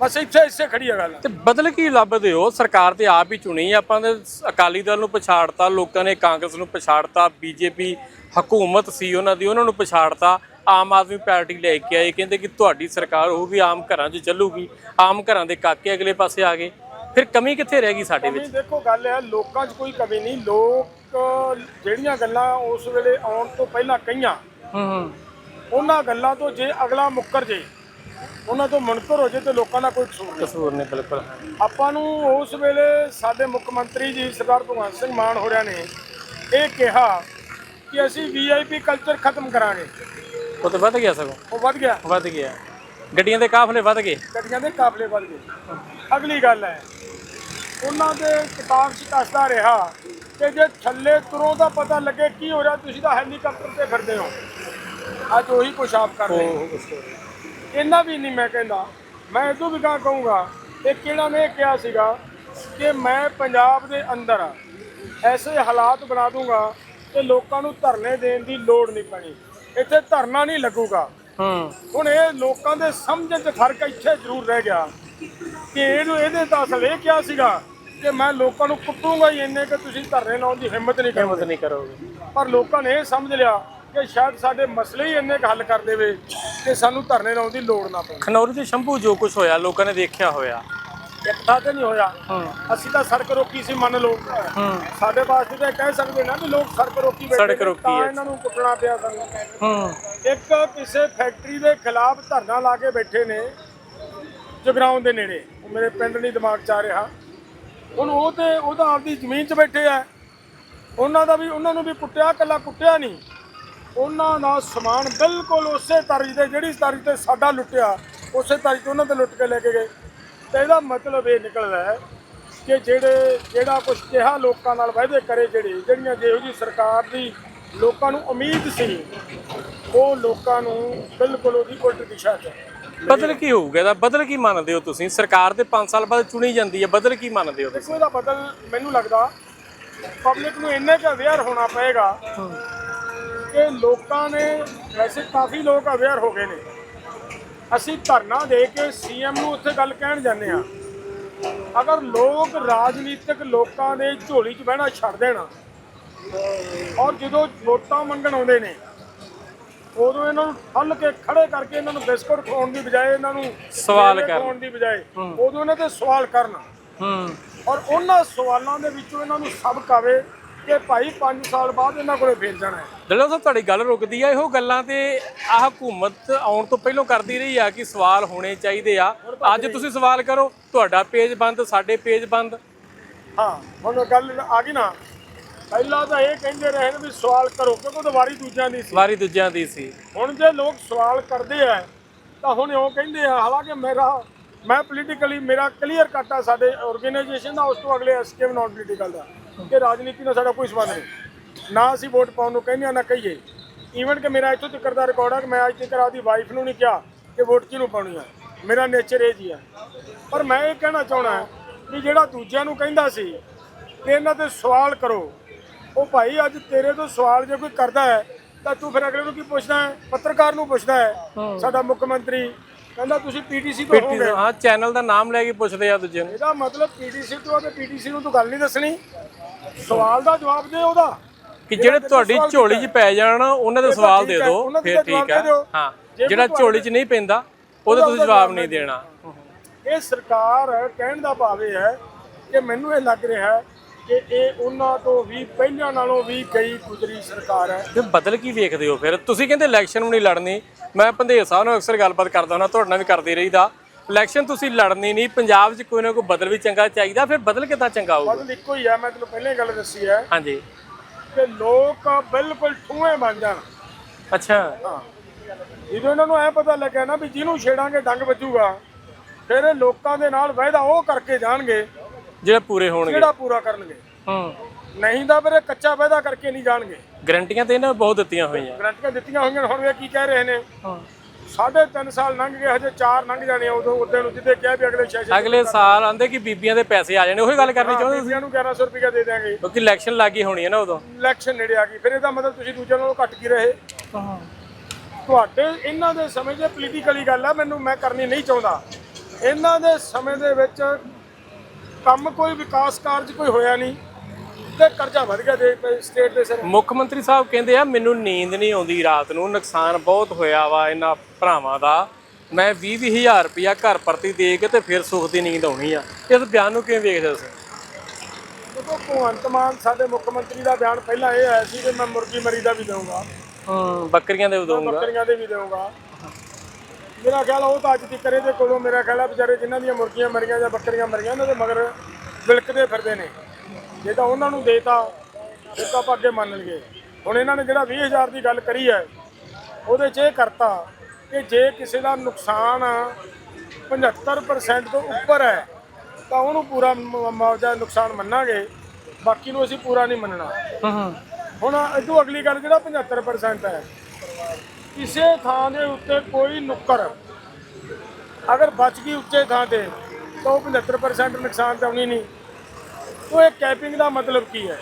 ਬਸ ਇੱਥੇ ਇਸੇ ਖੜੀ ਹੈ ਗੱਲ। ਤੇ ਬਦਲ ਕੀ ਲੱਭਦੇ ਹੋ? ਸਰਕਾਰ ਤੇ ਆਪ ਹੀ ਚੁਣੀ ਆਪਾਂ ਨੇ ਅਕਾਲੀ ਦਲ ਨੂੰ ਪਛਾੜਤਾ, ਲੋਕਾਂ ਨੇ ਕਾਂਗਰਸ ਨੂੰ ਪਛਾੜਤਾ, ਬੀਜੇਪੀ ਹਕੂਮਤ ਸੀ ਉਹਨਾਂ ਦੀ, ਉਹਨਾਂ ਨੂੰ ਪਛਾੜਤਾ, ਆਮ ਆਦਮੀ ਪਾਰਟੀ ਲੈ ਕੇ ਆਏ ਕਹਿੰਦੇ ਕਿ ਤੁਹਾਡੀ ਸਰਕਾਰ ਹੋਊਗੀ, ਆਮ ਘਰਾਂ 'ਚ ਚੱਲੂਗੀ, ਆਮ ਘਰਾਂ ਦੇ ਕਾਕੇ ਅਗਲੇ ਪਾਸੇ ਆ ਗਏ। ਫਿਰ ਕਮੀ ਕਿੱਥੇ ਰਹਿ ਗਈ ਸਾਡੇ ਵਿੱਚ? ਨਹੀਂ ਦੇਖੋ ਗੱਲ ਹੈ ਲੋਕਾਂ 'ਚ ਕੋਈ ਕਮੀ ਨਹੀਂ। ਲੋਕ ਜਿਹੜੀਆਂ ਗੱਲਾਂ ਉਸ ਵੇਲੇ ਆਉਣ ਤੋਂ ਪਹਿਲਾਂ ਕਹੀਆਂ ਹੂੰ ਹੂੰ। ਉਹਨਾਂ ਗੱਲਾਂ ਤੋਂ ਜੇ ਅਗਲਾ ਮੁੱਕਰ ਜੇ ਉਹਨਾਂ ਤੋਂ ਮੁਨਕਰ ਹੋ ਜੇ ਤੇ ਲੋਕਾਂ ਦਾ ਕੋਈ ਕਸੂਰ ਨਹੀਂ। ਕਸੂਰ ਨੇ ਬਿਲਕੁਲ। ਆਪਾਂ ਨੂੰ ਉਸ ਵੇਲੇ ਸਾਡੇ ਮੁੱਖ ਮੰਤਰੀ ਜੀ ਸਰਦਾਰ ਭਗਵੰਤ ਸਿੰਘ ਮਾਨ ਹੋਰਿਆਂ ਨੇ ਇਹ ਕਿਹਾ ਕਿ ਅਸੀਂ ਵੀਆਈਪੀ ਕਲਚਰ ਖਤਮ ਕਰਾਂਗੇ। ਉਹ ਤਾਂ ਵੱਧ ਗਿਆ ਸਗੋਂ। ਉਹ ਵੱਧ ਗਿਆ। ਵੱਧ ਗਿਆ। ਗੱਡੀਆਂ ਦੇ ਕਾਫਲੇ ਵੱਧ ਗਏ। ਗੱਡੀਆਂ ਦੇ ਕਾਬਲੇ ਵੱਧ ਗਏ। ਅਗਲੀ ਗੱਲ ਹੈ ਉਹਨਾਂ ਦੇ ਕਿਤਾਬ 'ਚ ਦੱਸਦਾ ਰਿਹਾ ਕਿ ਜੇ ਥੱਲੇ ਤੁਰੋਂ ਦਾ ਪਤਾ ਲੱਗੇ ਕੀ ਹੋ ਰਿਹਾ ਤੁਸੀਂ ਤਾਂ ਹੈਲੀਕਾਪਟਰ ਤੇ ਫਿਰਦੇ ਹੋ। ਅੱਜ ਉਹੀ ਕੁਛ ਆਪ ਕਰ ਰਹੇ ਹੋ। ਇੰਨਾ ਵੀ ਨਹੀਂ ਮੈਂ ਕਹਿੰਦਾ। ਮੈਂ ਇਦੋਂ ਵੀ ਕਹਾਂ ਕਹੂੰਗਾ ਕਿ ਕਿਹੜਾ ਨੇ ਇਹ ਕਿਹਾ ਸੀਗਾ ਕਿ ਮੈਂ ਪੰਜਾਬ ਦੇ ਅੰਦਰ ਐਸੇ ਹਾਲਾਤ ਬਣਾ ਦੂੰਗਾ ਕਿ ਲੋਕਾਂ ਨੂੰ ਧਰਨੇ ਦੇਣ ਦੀ ਲੋੜ ਨਹੀਂ ਪੈਣੀ। ਇੱਥੇ ਧਰਨਾ ਨਹੀਂ ਲੱਗੂਗਾ। ਹੂੰ। ਹੁਣ ਇਹ ਲੋਕਾਂ ਦੇ ਸਮਝਣ 'ਚ ਫ਼ਰਕ ਇੱਥੇ ਜ਼ਰੂਰ ਰਹਿ ਗਿਆ। ਕਿ ਇਹਨੂੰ ਇਹਦੇ ਅਸਲ ਇਹ ਕਿਹਾ ਸੀਗਾ ਕਿ ਮੈਂ ਲੋਕਾਂ ਨੂੰ ਕੁੱਟੂੰਗਾ ਹੀ ਇੰਨੇ ਕਿ ਤੁਸੀਂ ਧਰਨੇ ਲਾਉਣ ਦੀ ਹਿੰਮਤ ਨਹੀਂ ਹਿੰਮਤ ਕਰੋਗੇ ਨਹੀਂ ਕਰੋਗੇ। ਪਰ ਲੋਕਾਂ ਨੇ ਇਹ ਸਮਝ ਲਿਆ ਕਿ ਸ਼ਾਇਦ ਸਾਡੇ ਮਸਲੇ ਹੀ ਇੰਨੇ ਕੁ ਹੱਲ ਕਰ ਦੇਵੇ ਕਿ ਸਾਨੂੰ ਧਰਨੇ ਲਾਉਣ ਦੀ ਲੋੜ ਨਾ ਪਵੇ। ਖਨੌਰੀ ਤੇ ਸ਼ੰਭੂ ਜੋ ਕੁਝ ਹੋਇਆ ਲੋਕਾਂ ਨੇ ਦੇਖਿਆ ਹੋਇਆ। ਇੱਕ ਤੇ ਨਹੀਂ ਹੋਇਆ। ਅਸੀਂ ਤਾਂ ਸੜਕ ਰੋਕੀ ਸੀ ਮੰਨ ਲਓ। ਸਾਡੇ ਵਾਸਤੇ ਤਾਂ ਇਹ ਕਹਿ ਸਕਦੇ ਨਾ ਵੀ ਲੋਕ ਸੜਕ ਰੋਕੀ ਬੈਠੇ ਸੜਕ ਨੇ, ਰੋਕੀ ਤਾਂ ਹੈ। ਇਹਨਾਂ ਨੂੰ ਕੁੱਟਣਾ ਪਿਆ ਸਾਨੂੰ। ਹੂੰ। ਇੱਕ ਕਿਸੇ ਫੈਕਟਰੀ ਦੇ ਖਿਲਾਫ ਧਰਨਾ ਲਾ ਕੇ ਬੈਠੇ ਨੇ ਜਗਰਾਉਂ ਦੇ ਨੇੜੇ। ਉਹ ਮੇਰੇ ਪਿੰਡ ਨਹੀਂ ਦਿਮਾਗ 'ਚ ਆ ਰਿਹਾ। ਹੁਣ ਉਹ ਤੇ ਉਹਦਾ ਆਪਦੀ ਜ਼ਮੀਨ 'ਚ ਬੈਠੇ ਆ। ਉਹਨਾਂ ਦਾ ਵੀ, ਉਹਨਾਂ ਨੂੰ ਵੀ ਕੁੱਟਿਆ ਕੱਲਾ ਕੁੱਟਿਆ ਨਹੀਂ। ਉਹਨਾਂ ਦਾ ਸਮਾਨ ਬਿਲਕੁਲ ਉਸੇ ਤਰ੍ਹਾਂ ਤੇ, ਜਿਹੜੀ ਤਰ੍ਹਾਂ ਤੇ ਸਾਡਾ ਲੁੱਟਿਆ, ਉਸੇ ਤਰ੍ਹਾਂ ਤੇ ਉਹਨਾਂ ਤੇ ਲੁੱਟ ਕੇ ਲੈ ਕੇ ਗਏ। ਤੇ ਇਹਦਾ ਮਤਲਬ ਇਹ ਨਿਕਲਦਾ ਹੈ ਕਿ ਜਿਹੜੇ, ਜਿਹੜਾ ਕੁਝ ਕਿਹਾ ਲੋਕਾਂ ਨਾਲ ਵਾਅਦੇ ਕਰੇ, ਜਿਹੜੇ, ਜਿਹੜੀਆਂ ਜਿਹੋ ਜੀ ਸਰਕਾਰ ਦੀ ਲੋਕਾਂ ਨੂੰ ਉਮੀਦ ਸੀ, ਉਹ ਲੋਕਾਂ ਨੂੰ ਬਿਲਕੁਲ ਉਹਦੀ ਉਲਟ ਦਿਸ਼ਾ 'ਚ। ਬਦਲ ਕੀ ਹੋਊਗਾ ਇਹਦਾ? ਬਦਲ ਕੀ ਮੰਨਦੇ ਹੋ ਤੁਸੀਂ? ਸਰਕਾਰ ਤੇ 5 ਸਾਲ ਬਾਅਦ ਚੁਣੀ ਜਾਂਦੀ ਹੈ ਬਦਲ ਕੀ ਮੰਨਦੇ ਹੋ ਤੁਸੀਂ? ਦੇਖੋ ਇਹਦਾ ਬਦਲ ਮੈਨੂੰ ਲੱਗਦਾ ਪਬਲਿਕ ਨੂੰ ਇੰਨੇ ਕੁ ਅਵੇਅਰ ਹੋਣਾ ਪਏਗਾ ਕਿ ਲੋਕਾਂ ਨੇ ਵੈਸੇ ਕਾਫੀ ਲੋਕ ਅਵੇਅਰ ਹੋ ਗਏ ਨੇ। ਅਸੀਂ ਧਰਨਾ ਦੇ ਕੇ ਸੀਐਮ ਨੂੰ ਉੱਥੇ ਗੱਲ ਕਹਿਣ ਜਾਂਦੇ ਆ ਅਗਰ ਲੋਕ ਰਾਜਨੀਤਿਕ ਲੋਕਾਂ ਦੇ ਝੋਲੀ 'ਚ ਬਹਿਣਾ ਛੱਡ ਦੇਣਾ ਔਰ ਜਦੋਂ ਵੋਟਾਂ ਮੰਗਣ ਆਉਂਦੇ ਨੇ ਉਦੋਂ ਇਹਨਾਂ ਨੂੰ ਠੱਲ ਕੇ ਖੜੇ ਕਰਕੇ ਇਹਨਾਂ ਨੂੰ ਬਿਸਕੁਟ ਖਵਾਉਣ ਦੀ ਬਜਾਏ ਇਹਨਾਂ ਨੂੰ ਸਵਾਲ ਕਰਨ। ਖਵਾਉਣ ਦੀ ਬਜਾਏ ਉਦੋਂ ਇਹਨਾਂ ਤੇ ਸਵਾਲ ਕਰਨ। ਹੂੰ। ਔਰ ਉਹਨਾਂ ਸਵਾਲਾਂ ਦੇ ਵਿੱਚੋਂ ਇਹਨਾਂ ਨੂੰ ਸਬਕ ਆਵੇ ਕਿ ਭਾਈ 5 ਸਾਲ ਬਾਅਦ ਇਹਨਾਂ ਕੋਲੇ ਫੇਰ ਜਾਣਾ ਹੈ। ਡੱਲੋ ਸਾਹਿਬ ਤੁਹਾਡੀ ਗੱਲ ਰੁਕਦੀ ਆ ਇਹੋ ਗੱਲਾਂ ਤੇ ਆਹ ਹਕੂਮਤ ਆਉਣ ਤੋਂ ਪਹਿਲਾਂ ਕਰਦੀ ਰਹੀ ਆ ਕਿ ਸਵਾਲ ਹੋਣੇ ਚਾਹੀਦੇ ਆ। ਅੱਜ ਤੁਸੀਂ ਸਵਾਲ ਕਰੋ ਤੁਹਾਡਾ ਪੇਜ ਬੰਦ ਸਾਡੇ ਪੇਜ ਬੰਦ। ਹਾਂ ਹੁਣ ਗੱਲ ਆ ਗਈ ਨਾ। ਪਹਿਲਾਂ ਤਾਂ ਇਹ ਕਹਿੰਦੇ ਰਹੇ ਨੇ ਵੀ ਸਵਾਲ ਕਰੋ ਕਿਉਂਕਿ ਉਹ ਵਾਰੀ ਦੂਜਿਆਂ ਦੀ ਸੀ। ਵਾਰੀ ਦੂਜਿਆਂ ਦੀ ਸੀ। ਹੁਣ ਜੇ ਲੋਕ ਸਵਾਲ ਕਰਦੇ ਆ ਤਾਂ ਹੁਣ ਉਹ ਕਹਿੰਦੇ ਆ ਹਾਲਾਂਕਿ ਮੇਰਾ ਮੈਂ ਪੋਲੀਟੀਕਲੀ ਮੇਰਾ ਕਲੀਅਰ ਕੱਟ ਆ ਸਾਡੇ ਆਰਗੇਨਾਈਜੇਸ਼ਨ ਦਾ ਉਸ ਤੋਂ ਅਗਲੇ ਐਸਕੇਮ ਨਾਟ ਪੋਲੀਟੀਕਲ ਦਾ ਕਿ ਰਾਜਨੀਤੀ ਨਾਲ ਸਾਡਾ ਕੋਈ ਸੰਬੰਧ ਨਹੀਂ। ਨਾ ਅਸੀਂ ਵੋਟ ਪਾਉਣ ਨੂੰ ਕਹਿੰਦੇ ਆ ਨਾ ਕਹੀਏ। ਈਵਨ ਕਿ ਮੇਰਾ ਇੱਥੋਂ ਤੱਕ ਦਾ ਰਿਕਾਰਡ ਆ ਕਿ ਮੈਂ ਅੱਜ ਤੱਕ ਆਪਦੀ ਵਾਈਫ ਨੂੰ ਨਹੀਂ ਕਿਹਾ ਕਿ ਵੋਟ ਕਿਹਨੂੰ ਪਾਉਣੀ ਆ। ਮੇਰਾ ਨੇਚਰ ਇਹ ਜੀ ਆ ਪਰ ਮੈਂ ਇਹ ਕਹਿਣਾ ਚਾਹਣਾ ਵੀ ਜਿਹੜਾ ਦੂਜਿਆਂ ਨੂੰ ਕਹਿੰਦਾ ਸੀ ਕਿ ਇਹਨਾਂ ਤੇ ਸਵਾਲ ਕਰੋ ਉਹ ਭਾਈ ਅੱਜ ਤੇਰੇ ਤੋਂ ਸਵਾਲ ਜੇ ਕੋਈ ਕਰਦਾ ਹੈ ਤਾਂ ਤੂੰ ਫਿਰ ਅਗਲੇ ਨੂੰ ਕੀ ਪੁੱਛਦਾ ਹੈ? ਪੱਤਰਕਾਰ ਨੂੰ ਪੁੱਛਦਾ ਹੈ ਸਾਡਾ ਮੁੱਖ ਮੰਤਰੀ। ਕਹਿੰਦਾ ਤੁਸੀਂ ਪੀਟੀਸੀ ਤੋਂ ਹੋਗੇ ਹਾਂ ਚੈਨਲ ਦਾ ਨਾਮ ਲੈ ਕੇ ਪੁੱਛਦੇ ਆ ਦੂਜੇ ਨੂੰ। ਇਹਦਾ ਮਤਲਬ ਪੀਟੀਸੀ ਤੋਂ ਤੇ ਪੀਟੀਸੀ ਨੂੰ ਤੂੰ ਗੱਲ ਨਹੀਂ ਦੱਸਣੀ। ਸਵਾਲ ਦਾ ਜਵਾਬ ਦੇ ਉਹਦਾ। ਕਿ ਜਿਹੜੇ ਤੁਹਾਡੀ ਝੋਲੀ 'ਚ ਪੈ ਜਾਣ ਉਹਨਾਂ ਦੇ ਸਵਾਲ ਦੇ ਹੈ, ਦਿਓ ਫਿਰ ਠੀਕ। ਹਾਂ। ਜੇ ਜਿਹੜਾ ਝੋਲੀ 'ਚ ਨਹੀਂ ਪੈਂਦਾ ਉਹਦਾ ਤੁਸੀਂ ਜਵਾਬ ਨਹੀਂ ਦੇਣਾ। ਇਹ ਸਰਕਾਰ ਕਹਿਣ ਦਾ ਭਾਵ ਹੈ ਕਿ ਮੈਨੂੰ ਇਹ ਲੱਗ ਰਿਹਾ ਹੈ ਕਿ ਇਹ ਉਹਨਾਂ ਤੋਂ ਵੀ ਪਹਿਲਾਂ ਨਾਲੋਂ ਵੀ ਗਈ ਗੁਜ਼ਰੀ ਸਰਕਾਰ ਹੈ। ਤੇ ਬਦਲ ਕੀ ਵੇਖਦੇ ਹੋ ਫਿਰ? ਤੁਸੀਂ ਕਹਿੰਦੇ ਇਲੈਕਸ਼ਨ ਨੂੰ ਨਹੀਂ ਲੜਨੀ। ਮੈਂ ਪੰਦੇਰ ਸਾਹਿਬ ਨਾਲ ਅਕਸਰ ਗੱਲਬਾਤ ਕਰਦਾ ਹਾਂ ਤੁਹਾਡੇ ਨਾਲ ਵੀ ਕਰਦੇ ਰਹੀਦਾ। ਇਲੈਕਸ਼ਨ ਤੁਸੀਂ ਲੜਨੀ ਨਹੀਂ ਪੰਜਾਬ 'ਚ ਕੋਈ ਨਾ ਕੋਈ ਬਦਲ ਵੀ ਚੰਗਾ ਚਾਹੀਦਾ ਫਿਰ ਬਦਲ ਕਿੱਦਾਂ ਚੰਗਾ ਆਊਗਾ ਬਦਲ ਇੱਕੋ ਹੀ ਹੈ ਮੈਂ ਤੈਨੂੰ ਪਹਿਲਾਂ ਹੀ ਗੱਲ ਦੱਸੀ ਹੈ ਹਾਂਜੀ। ਕਿ ਲੋਕ ਬਿਲਕੁਲ ਠੂਏ ਬਣ ਜਾਣ। ਅੱਛਾ। ਹਾਂ। ਜਦੋਂ ਇਹਨਾਂ ਨੂੰ ਐ ਪਤਾ ਲੱਗਿਆ ਨਾ ਵੀ ਜਿਹਨੂੰ ਛੇੜਾਂਗੇ ਡੰਗ ਵੱਜੂਗਾ ਫਿਰ ਇਹ ਲੋਕਾਂ ਦੇ ਨਾਲ ਵਾਅਦਾ ਉਹ ਕਰਕੇ ਜਾਣਗੇ ਜਿਹੜੇ ਪੂਰੇ ਹੋਣਗੇ। ਜਿਹੜਾ ਪੂਰਾ ਕਰਨਗੇ। ਹੂੰ। ਨਹੀਂ ਤਾਂ ਫਿਰ ਇਹ ਕੱਚਾ ਵਾਅਦਾ ਕਰਕੇ ਨਹੀਂ ਜਾਣਗੇ। ਗਰੰਟੀਆਂ ਤੇ ਇਹਨਾਂ ਬਹੁਤ ਦਿੱਤੀਆਂ ਹੋਈਆਂ। ਗਰੰਟੀਆਂ ਦਿੱਤੀਆਂ ਹੋਈਆਂ ਹੁਣ ਇਹ ਕੀ ਕਹਿ ਰਹੇ ਨੇ? ਹਾਂ। ਸਾਢੇ ਤਿੰਨ ਸਾਲ ਲੰਘ ਗਏ ਹਜੇ 4 ਲੰਘ ਜਾਣੇ ਆ ਉਦੋਂ ਉਦੋਂ ਨੂੰ ਜਿੱਦੇ ਕਿਹਾ ਵੀ ਅਗਲੇ ਸੈਸ਼ਨ ਅਗਲੇ ਸਾਲ ਆਂਦੇ ਕਿ ਬੀਬੀਆਂ ਦੇ ਪੈਸੇ ਆ ਜਾਣੇ ਉਹੀ ਗੱਲ ਕਰਨੀ ਚਾਹੁੰਦੇ ਬੀਬੀਆਂ ਨੂੰ 1100 ਰੁਪਏ ਦੇ ਦਿਆਂਗੇ। ਕਿਉਂਕਿ ਇਲੈਕਸ਼ਨ ਲੱਗੀ ਹੋਣੀ ਹੈ ਨਾ ਉਦੋਂ। ਇਲੈਕਸ਼ਨ ਨੇੜੇ ਆ ਗਈ ਫਿਰ ਇਹਦਾ ਮਤਲਬ ਤੁਸੀਂ ਦੂਜਿਆਂ ਨਾਲੋਂ ਘੱਟ ਕੀ ਰਹੇ? ਤੁਹਾਡੇ ਇਹਨਾਂ ਦੇ ਸਮੇਂ ਜੇ ਪੋਲੀਟੀਕਲੀ ਗੱਲ ਆ ਮੈਨੂੰ ਮੈਂ ਕਰਨੀ ਨਹੀਂ ਚਾਹੁੰਦਾ। ਇਹਨਾਂ ਦੇ ਸਮੇਂ ਦੇ ਵਿੱਚ ਕੰਮ ਕੋਈ ਵਿਕਾਸ ਕਾਰਜ ਕੋਈ ਹੋਇਆ ਨਹੀਂ ਤੇ ਕਰਜ਼ਾ ਵਧ ਗਿਆ ਦੇ ਸਟੇਟ ਦੇ ਸਿਰ। ਮੁੱਖ ਮੰਤਰੀ ਸਾਹਿਬ ਕਹਿੰਦੇ ਆ ਮੈਨੂੰ ਨੀਂਦ ਨਹੀਂ ਆਉਂਦੀ ਰਾਤ ਨੂੰ ਨੁਕਸਾਨ ਬਹੁਤ ਹੋਇਆ ਵਾ ਇਹਨਾਂ ਭਰਾਵਾਂ ਦਾ। ਮੈਂ 20 ਹਜ਼ਾਰ ਰੁਪਇਆ ਘਰ ਪ੍ਰਤੀ ਦੇ ਕੇ ਤੇ ਫਿਰ ਸੁੱਖ ਦੀ ਨੀਂਦ ਆਉਣੀ ਆ। ਇਸ ਬਿਆਨ ਨੂੰ ਕਿਵੇਂ ਵੇਖਦੇ ਹੋ ਜਦੋਂ ਭਗਵੰਤ ਮਾਨ ਸਾਡੇ ਮੁੱਖ ਮੰਤਰੀ ਦਾ ਬਿਆਨ ਪਹਿਲਾਂ ਇਹ ਆਇਆ ਸੀ ਕਿ ਮੈਂ ਮੁਰਗੀ ਮਰੀ ਦਾ ਵੀ ਦਊਂਗਾ। ਹੂੰ ਬੱਕਰੀਆਂ ਦੇ ਦਊਂਗਾ। ਬੱਕਰੀਆਂ ਦੇ ਵੀ ਦਊਂਗਾ। ਮੇਰਾ ਖਿਆਲ ਉਹ ਤਾਂ ਅੱਜ ਤੱਕ ਕਰੇ ਦੇ ਕੋਲੋਂ ਮੇਰਾ ਖਿਆਲ ਆ ਵਿਚਾਰੇ ਜਿਨ੍ਹਾਂ ਦੀਆਂ ਮੁਰਗੀਆਂ ਮਰੀਆਂ ਜਾਂ ਬੱਕਰੀਆਂ ਮਰੀਆਂ ਉਹਨਾਂ ਦੇ ਮਗਰ ਵਿਲਕਦੇ ਫਿਰਦੇ ਨੇ। ਜੇ ਤਾਂ ਉਹਨਾਂ ਨੂੰ ਦੇਤਾ ਤਾਂ ਆਪਾਂ ਅੱਗੇ ਮੰਨ ਲਈਏ। ਹੁਣ ਇਹਨਾਂ ਨੇ ਜਿਹੜਾ 20000 ਦੀ ਗੱਲ ਕਰੀ ਹੈ ਉਹਦੇ 'ਚ ਇਹ ਕਰਤਾ ਕਿ ਜੇ ਕਿਸੇ ਦਾ ਨੁਕਸਾਨ 75% ਤੋਂ ਉੱਪਰ ਹੈ ਤਾਂ ਉਹਨੂੰ ਪੂਰਾ ਮੁਆਵਜ਼ਾ ਨੁਕਸਾਨ ਮੰਨਾਂਗੇ ਬਾਕੀ ਨੂੰ ਅਸੀਂ ਪੂਰਾ ਨਹੀਂ ਮੰਨਣਾ। ਹੂੰ ਹੁਣ ਇਦੋਂ ਅਗਲੀ ਗੱਲ ਜਿਹੜਾ 75% ਹੈ ਕਿਸੇ ਥਾਂ ਦੇ ਉੱਤੇ ਕੋਈ ਨੁੱਕਰ ਅਗਰ ਬਚ ਗਈ ਉੱਚੇ ਥਾਂ ਤੇ ਤਾਂ ਉਹ 75% ਨੁਕਸਾਨ ਤਾਂ ਆਉਣੀ ਨਹੀਂ। ਉਹ ਇਹ ਕੈਪਿੰਗ ਦਾ ਮਤਲਬ ਕੀ ਹੈ?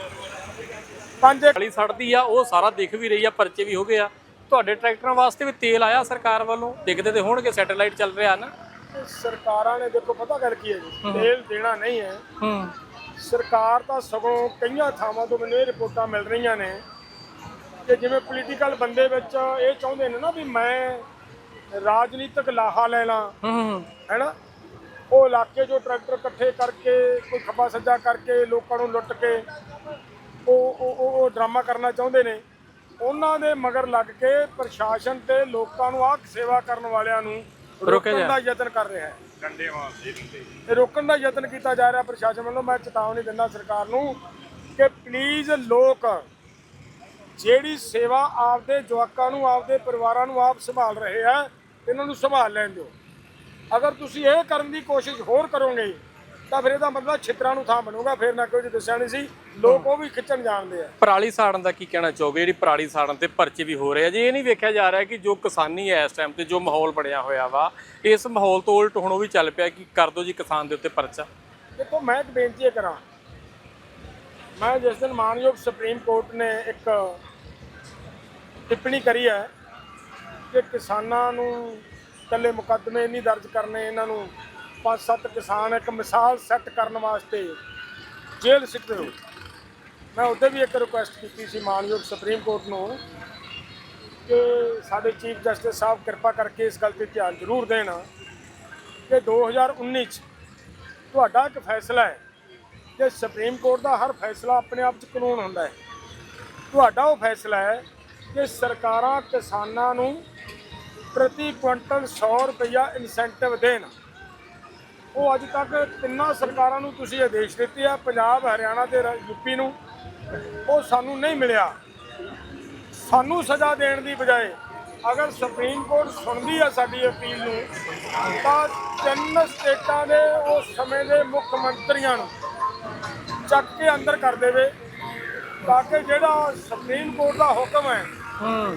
ਪੰਜ ਏਕੜ ਗਲੀ ਸੜਦੀ ਆ ਉਹ ਸਾਰਾ ਦਿਖ ਵੀ ਰਹੀ ਆ ਪਰਚੇ ਵੀ ਹੋ ਗਏ ਆ। ਤੁਹਾਡੇ ਟਰੈਕਟਰਾਂ ਵਾਸਤੇ ਵੀ ਤੇਲ ਆਇਆ ਸਰਕਾਰ ਵੱਲੋਂ? ਦਿਖਦੇ ਤੇ ਹੋਣਗੇ ਸੈਟੇਲਾਈਟ ਚੱਲ ਰਿਹਾ ਨਾ? ਸਰਕਾਰਾਂ ਨੇ ਦੇਖੋ ਪਤਾ ਗੱਲ ਕੀ ਹੈ ਜੀ? ਤੇਲ ਦੇਣਾ ਨਹੀਂ ਹੈ। ਹੂੰ। ਸਰਕਾਰ ਤਾਂ ਸਗੋਂ ਕਈਆਂ ਥਾਵਾਂ ਤੋਂ ਮੈਨੂੰ ਇਹ ਰਿਪੋਰਟਾਂ ਮਿਲ ਰਹੀਆਂ ਨੇ। ਕਿ ਜਿਵੇਂ ਪੋਲੀਟੀਕਲ ਬੰਦੇ ਵਿੱਚ ਇਹ ਚਾਹੁੰਦੇ ਨੇ ਨਾ ਵੀ ਮੈਂ ਰਾਜਨੀਤਿਕ ਲਾਹਾ ਲੈਣਾ ਹੂੰ ਹੈਨਾ? ਉਹ ਇਲਾਕੇ ਚੋਂ ਟਰੈਕਟਰ ਇਕੱਠੇ ਕਰਕੇ ਕੋਈ ਖੱਬਾ ਸੱਜਾ ਕਰਕੇ ਲੋਕਾਂ ਨੂੰ ਲੁੱਟ ਕੇ ਉਹ ਉਹ ਉਹ- ਡਰਾਮਾ ਕਰਨਾ ਚਾਹੁੰਦੇ ਨੇ। ਉਹਨਾਂ ਦੇ ਮਗਰ ਲੱਗ ਕੇ ਪ੍ਰਸ਼ਾਸਨ ਤੇ ਲੋਕਾਂ ਨੂੰ ਆਹ ਸੇਵਾ ਕਰਨ ਵਾਲਿਆਂ ਨੂੰ ਰੋਕਣ ਜਾ- ਦਾ ਯਤਨ ਕਰ ਰਿਹਾ ਹੈ। ਇਹ ਰੋਕਣ ਦਾ ਯਤਨ ਕੀਤਾ ਜਾ ਰਿਹਾ ਪ੍ਰਸ਼ਾਸਨ ਵੱਲੋਂ। ਮੈਂ ਚੇਤਾਵਨੀ ਦਿੰਦਾ ਸਰਕਾਰ ਨੂੰ ਕਿ ਪਲੀਜ਼ ਲੋਕ ਜਿਹੜੀ ਸੇਵਾ ਆਪਦੇ ਜਵਾਕਾਂ ਨੂੰ ਆਪਦੇ ਪਰਿਵਾਰਾਂ ਨੂੰ ਆਪ ਸੰਭਾਲ ਰਹੇ ਆ ਇਹਨਾਂ ਨੂੰ ਸੰਭਾਲ ਲੈਣ ਦਿਓ। ਅਗਰ ਤੁਸੀਂ ਇਹ ਕਰਨ ਦੀ ਕੋਸ਼ਿਸ਼ ਹੋਰ ਕਰੋਗੇ ਤਾਂ ਫਿਰ ਇਹਦਾ ਮਤਲਬ ਛਿੱਤਰਾਂ ਨੂੰ ਥਾਂ ਬਣੂਗਾ ਫਿਰ ਨਾ ਕੋਈ ਦੱਸਿਆ ਨਹੀਂ ਸੀ। ਲੋਕ ਉਹ ਵੀ ਖਿੱਚਣ ਜਾਣਦੇ ਆ। ਪਰਾਲੀ ਸਾੜਨ ਦਾ ਕੀ ਕਹਿਣਾ ਚਾਹੋਗੇ? ਜਿਹੜੀ ਪਰਾਲੀ ਸਾੜਨ ਤੇ ਪਰਚੇ ਵੀ ਹੋ ਰਹੇ ਆ। ਜੀ ਇਹ ਨਹੀਂ ਵੇਖਿਆ ਜਾ ਰਿਹਾ ਕਿ ਜੋ ਕਿਸਾਨੀ ਹੈ ਇਸ ਟਾਈਮ ਤੇ ਜੋ ਮਾਹੌਲ ਬਣਿਆ ਹੋਇਆ ਵਾ ਇਸ ਮਾਹੌਲ ਤੋਂ ਉਲਟ ਹੁਣ ਉਹ ਵੀ ਚੱਲ ਪਿਆ ਕਿ ਕਰ ਦਿਓ ਜੀ ਕਿਸਾਨ ਦੇ ਉੱਤੇ ਪਰਚਾ। ਦੇਖੋ ਮੈਂ ਇੱਕ ਬੇਨਤੀ ਕਰਾਂ। ਮੈਂ ਜਿਸ ਦਿਨ ਮਾਨਯੋਗ ਸੁਪਰੀਮ ਕੋਰਟ ਨੇ ਇੱਕ ਟਿੱਪਣੀ ਕਰੀ ਹੈ ਕਿ ਕਿਸਾਨਾਂ ਨੂੰ ਇਕੱਲੇ ਮੁਕੱਦਮੇ ਨਹੀਂ ਦਰਜ ਕਰਨੇ, ਇਹਨਾਂ ਨੂੰ ਪੰਜ ਸੱਤ ਕਿਸਾਨ ਇੱਕ ਮਿਸਾਲ ਸੈੱਟ ਕਰਨ ਵਾਸਤੇ ਜੇਲ੍ਹ ਸਿੱਟਦੇ ਹੋ ਮੈਂ ਉੱਥੇ ਵੀ ਇੱਕ ਰਿਕੁਐਸਟ ਕੀਤੀ ਸੀ ਮਾਨਯੋਗ ਸੁਪਰੀਮ ਕੋਰਟ ਨੂੰ ਕਿ ਸਾਡੇ ਚੀਫ ਜਸਟਿਸ ਸਾਹਿਬ ਕਿਰਪਾ ਕਰਕੇ ਇਸ ਗੱਲ ਤੇ ਧਿਆਨ ਜ਼ਰੂਰ ਦੇਣ ਕਿ 2019 ਚ ਤੁਹਾਡਾ ਇੱਕ ਫੈਸਲਾ ਹੈ ਕਿ ਸੁਪਰੀਮ ਕੋਰਟ ਦਾ ਹਰ ਫੈਸਲਾ ਆਪਣੇ ਆਪ 'ਚ ਕਾਨੂੰਨ ਹੁੰਦਾ ਹੈ। ਤੁਹਾਡਾ ਉਹ ਫੈਸਲਾ ਹੈ ਕਿ ਸਰਕਾਰਾਂ ਕਿਸਾਨਾਂ ਨੂੰ ਪ੍ਰਤੀ ਕੁਇੰਟਲ 100 ਰੁਪਇਆ ਇਨਸੈਂਟਿਵ ਦੇਣ। ਉਹ ਅੱਜ ਤੱਕ ਤਿੰਨਾਂ ਸਰਕਾਰਾਂ ਨੂੰ ਤੁਸੀਂ ਆਦੇਸ਼ ਦਿੱਤੇ ਆ, ਪੰਜਾਬ, ਹਰਿਆਣਾ ਤੇ ਰ- ਯੂਪੀ ਨੂੰ। ਉਹ ਸਾਨੂੰ ਨਹੀਂ ਮਿਲਿਆ। ਸਾਨੂੰ ਸਜ਼ਾ ਦੇਣ ਦੀ ਬਜਾਏ ਅਗਰ ਸੁਪਰੀਮ ਕੋਰਟ ਸੁਣਦੀ ਆ ਸਾਡੀ ਅਪੀਲ ਨੂੰ, ਤਾਂ ਤਿੰਨ ਸਟੇਟਾਂ ਦੇ ਉਸ ਸਮੇਂ ਦੇ ਮੁੱਖ ਮੰਤਰੀਆਂ ਨੂੰ ਚੱਕ ਕੇ ਅੰਦਰ ਕਰ ਦੇਵੇ ਤਾਂ ਕਿ ਜਿਹੜਾ ਸੁਪਰੀਮ ਕੋਰਟ ਦਾ ਹੁਕਮ ਹੈ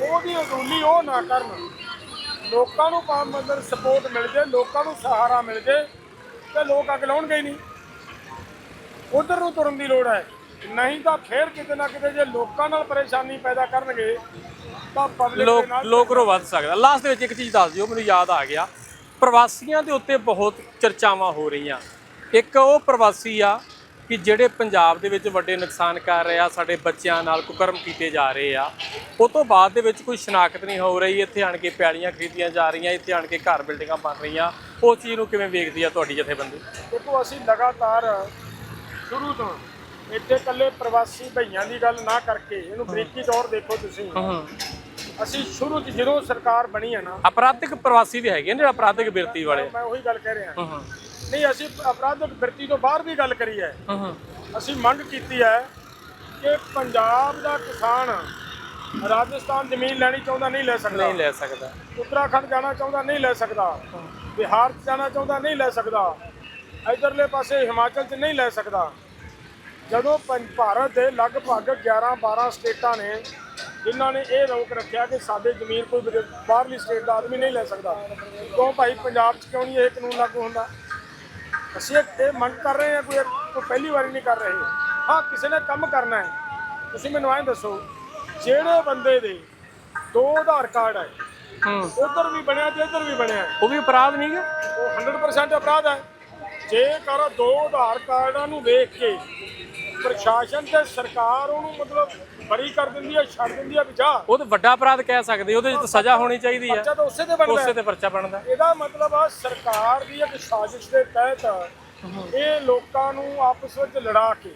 ਉਹਦੀ ਅਦੂਲੀ ਉਹ ਨਾ ਕਰਨ। ਲੋਕਾਂ ਨੂੰ ਪਾਮ ਮਤਲਬ ਸਪੋਰਟ ਮਿਲ ਜੇ ਲੋਕਾਂ ਨੂੰ ਸਹਾਰਾ ਮਿਲ ਜੇ ਤੇ ਲੋਕ ਅੱਗ ਲਾਉਣਗੇ ਹੀ ਨਹੀਂ। ਉਧਰ ਨੂੰ ਤੁਰਨ ਦੀ ਲੋੜ ਹੈ। ਨਹੀਂ ਤਾਂ ਫੇਰ ਕਿਤੇ ਨਾ ਕਿਤੇ ਜੇ ਲੋਕਾਂ ਨਾਲ ਪਰੇਸ਼ਾਨੀ ਪੈਦਾ ਕਰਨਗੇ ਤਾਂ ਪਬਲਿਕ ਦੇ ਲੋਕ ਨਾਲ ਲੋਕ ਰੋ ਵੱਧ ਸਕਦਾ। ਲਾਸਟ ਦੇ ਵਿੱਚ ਇੱਕ ਚੀਜ਼ ਦੱਸ ਦਿਓ ਮੈਨੂੰ ਯਾਦ ਆ ਗਿਆ। ਪ੍ਰਵਾਸੀਆਂ ਦੇ ਉੱਤੇ ਬਹੁਤ ਚਰਚਾਵਾਂ ਹੋ ਰਹੀਆਂ। ਇੱਕ ਉਹ ਪ੍ਰਵਾਸੀ ਆ ਕਿ ਜਿਹੜੇ ਪੰਜਾਬ ਦੇ ਵਿੱਚ ਵੱਡੇ ਨੁਕਸਾਨ ਕਰ ਰਹੇ ਆ ਸਾਡੇ ਬੱਚਿਆਂ ਨਾਲ ਕੁਕਰਮ ਕੀਤੇ ਜਾ ਰਹੇ ਆ ਉਹ ਤੋਂ ਬਾਅਦ ਦੇ ਵਿੱਚ ਕੋਈ ਸ਼ਨਾਖਤ ਨਹੀਂ ਹੋ ਰਹੀ ਇੱਥੇ ਆਣ ਕੇ ਪੈਲੀਆਂ ਖਰੀਦੀਆਂ ਜਾ ਰਹੀਆਂ ਇੱਥੇ ਆਣ ਕੇ ਘਰ ਬਿਲਡਿੰਗਾਂ ਬਣ ਰਹੀਆਂ ਉਹ ਚੀਜ਼ ਨੂੰ ਕਿਵੇਂ ਵੇਖਦੀ ਆ ਤੁਹਾਡੀ ਜਥੇਬੰਦੀ? ਦੇਖੋ ਅਸੀਂ ਲਗਾਤਾਰ ਸ਼ੁਰੂ ਤੋਂ ਇੱਥੇ ਇਕੱਲੇ ਪ੍ਰਵਾਸੀ ਭਈਆਂ ਦੀ ਗੱਲ ਨਾ ਕਰਕੇ ਇਹਨੂੰ ਬਰੀਕੀ ਤੌਰ ਦੇਖੋ ਤੁਸੀਂ। ਅਸੀਂ ਸ਼ੁਰੂ ਚ ਜਦੋਂ ਸਰਕਾਰ ਬਣੀ ਹੈ ਨਾ ਅਪਰਾਧਿਕ ਪ੍ਰਵਾਸੀ ਵੀ ਹੈਗੇ ਨੇ ਜਿਹੜਾ ਅਪਰਾਧਿਕ ਬਿਰਤੀ ਵਾਲੇ। ਮੈਂ ਉਹੀ ਗੱਲ ਕਹਿ ਰਿਹਾ। ਨਹੀਂ ਅਸੀਂ ਅਪਰਾਧਿਕ ਬਿਰਤੀ ਤੋਂ ਬਾਹਰ ਵੀ ਗੱਲ ਕਰੀ ਹੈ। ਅਸੀਂ ਮੰਗ ਕੀਤੀ ਹੈ ਕਿ ਪੰਜਾਬ ਦਾ ਕਿਸਾਨ ਰਾਜਸਥਾਨ ਜ਼ਮੀਨ ਲੈਣੀ ਚਾਹੁੰਦਾ ਨਹੀਂ ਲੈ ਸਕਦਾ। ਨਹੀਂ ਲੈ ਸਕਦਾ। ਉੱਤਰਾਖੰਡ ਜਾਣਾ ਚਾਹੁੰਦਾ ਨਹੀਂ ਲੈ ਸਕਦਾ। ਬਿਹਾਰ ਜਾਣਾ ਚਾਹੁੰਦਾ ਨਹੀਂ ਲੈ ਸਕਦਾ। ਇਧਰਲੇ ਪਾਸੇ ਹਿਮਾਚਲ 'ਚ ਨਹੀਂ ਲੈ ਸਕਦਾ। ਜਦੋਂ ਭਾਰਤ ਦੇ ਲਗਭਗ 11 12 ਸਟੇਟਾਂ ਨੇ ਜਿਨ੍ਹਾਂ ਨੇ ਇਹ ਰੋਕ ਰੱਖਿਆ ਕਿ ਸਾਡੇ ਜ਼ਮੀਨ ਕੋਈ ਬਾਹਰਲੀ ਸਟੇਟ ਦਾ ਆਦਮੀ ਨਹੀਂ ਲੈ ਸਕਦਾ। ਕਿਉਂ ਭਾਈ ਪੰਜਾਬ 'ਚ ਕਿਉਂ ਨਹੀਂ ਇਹ ਕਾਨੂੰਨ ਲਾਗੂ ਹੁੰਦਾ? ਅਸੀਂ ਇਹ ਮੰਗ ਕਰ ਰਹੇ ਹਾਂ ਕੋਈ ਕੋਈ ਪਹਿਲੀ ਵਾਰੀ ਨਹੀਂ ਕਰ ਰਹੇ। ਹਾਂ ਕਿਸੇ ਨੇ ਕੰਮ ਕਰਨਾ ਹੈ। ਤੁਸੀਂ ਮੈਨੂੰ ਐਂ ਦੱਸੋ ਜਿਹੜੇ ਬੰਦੇ ਦੇ ਦੋ ਆਧਾਰ ਕਾਰਡ ਹੈ ਹੂੰ। ਉਧਰ ਵੀ ਬਣਿਆ ਤੇ ਇੱਧਰ ਵੀ ਬਣਿਆ। ਉਹ ਵੀ ਅਪਰਾਧ ਨਹੀਂ ਗਾ? ਉਹ 100% ਅਪਰਾਧ ਹੈ। ਜੇਕਰ ਦੋ ਆਧਾਰ ਕਾਰਡਾਂ ਨੂੰ ਵੇਖ ਕੇ ਪ੍ਰਸ਼ਾਸਨ ਤੇ ਸਰਕਾਰ ਉਹਨੂੰ ਮਤਲਬ ਬਰੀ ਕਰ ਦਿੰਦੀ ਹੈ ਛੱਡ ਦਿੰਦੀ ਹੈ ਵੀ ਜਾ ਉਹ ਤਾਂ ਵੱਡਾ ਅਪਰਾਧ ਕਹਿ ਸਕਦੇ ਉਹਦੇ ਤਾਂ ਸਜ਼ਾ ਹੋਣੀ ਚਾਹੀਦੀ ਹੈ ਤਾਂ ਉਸੇ ਤੇ ਬਣਦਾ। ਉਸੇ ਹੈ। ਤੇ ਪਰਚਾ ਬਣਦਾ। ਇਹਦਾ ਮਤਲਬ ਆ ਸਰਕਾਰ ਦੀ ਇੱਕ ਸਾਜ਼ਿਸ਼ ਦੇ ਤਹਿਤ ਇਹ ਲੋਕਾਂ ਨੂੰ ਆਪਸ ਵਿੱਚ ਲੜਾ ਕੇ